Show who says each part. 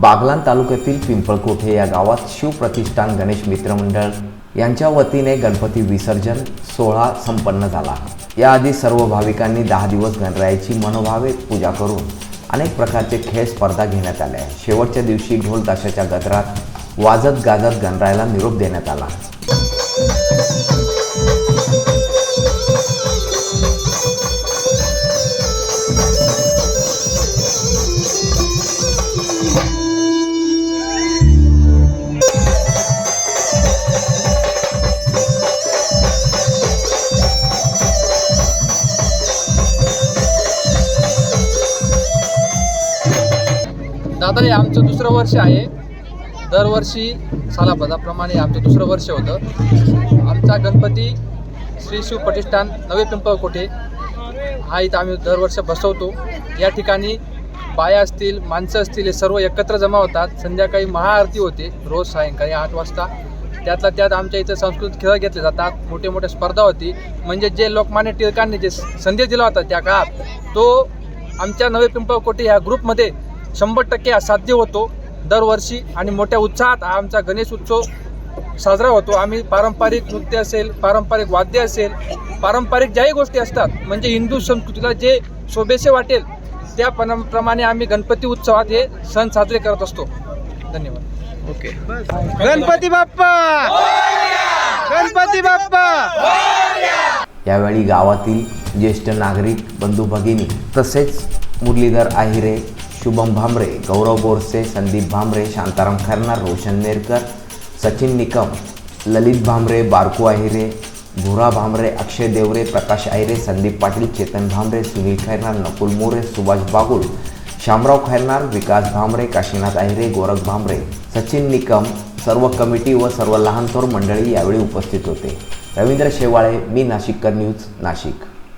Speaker 1: बागलान तालुक्यातील पिंपळकोठे या गावात शिवप्रतिष्ठान गणेश मित्र मंडळ यांच्या वतीने गणपती विसर्जन सोहळा संपन्न झाला. याआधी सर्व भाविकांनी दहा दिवस गणरायाची मनोभावे पूजा करून अनेक प्रकारचे खेळ स्पर्धा घेण्यात आल्या. शेवटच्या दिवशी ढोल ताशाच्या गजरात वाजत गाजत गणरायाला निरोप देण्यात आला.
Speaker 2: दादा हे आमचं दुसरं वर्ष आहे. दरवर्षी सालापदाप्रमाणे आमचं दुसरं वर्ष होतं. आमचा गणपती श्री शिव प्रतिष्ठान नवे पिंपळकोठे हा इथं आम्ही दरवर्ष बसवतो. या ठिकाणी बाया असतील माणसं असतील हे सर्व एकत्र जमा होतात. संध्याकाळी महाआरती होते रोज सायंकाळी आठ वाजता. त्यातल्या त्यात आमच्या इथं सांस्कृतिक खेळ घेतले जातात. मोठे मोठे स्पर्धा होती. म्हणजे जे लोकमान्य टिळकांनी जे संदेश दिला होता त्या काळात तो आमच्या नवे पिंपळकोटे ह्या ग्रुपमध्ये शंभर टक्के हा साध्य होतो. दरवर्षी आणि मोठ्या उत्साहात हा आमचा गणेश उत्सव साजरा होतो. आम्ही पारंपरिक नृत्य असेल पारंपरिक वाद्य असेल पारंपरिक ज्याही गोष्टी असतात म्हणजे हिंदू संस्कृतीला जे शोभेसे वाटेल त्या प्रमाणे आम्ही गणपती उत्सवात हे सण साजरे करत असतो. धन्यवाद.
Speaker 3: ओके. गणपती बाप्पा! गणपती बाप्पा!
Speaker 1: यावेळी गावातील ज्येष्ठ नागरिक बंधू भगिनी तसेच मुरलीधर आहिरे शुभम भामरे गौरव बोरसे संदीप भामरे शांताराम खैरनार रोशन नेरकर सचिन निकम ललित भामरे बारकू आहिरे भुरा भामरे अक्षय देवरे प्रकाश आहिरे संदीप पाटील चेतन भामरे सुनील खैरनार नकुल मोरे सुभाष बागुल शामराव खैरनार विकास भामरे काशीनाथ आहिरे गोरख भामरे सचिन निकम सर्व कमिटी व सर्व लहान थोर मंडळी यावेळी उपस्थित होते. रवींद्र शेवाळे मी नाशिककर न्यूज नाशिक.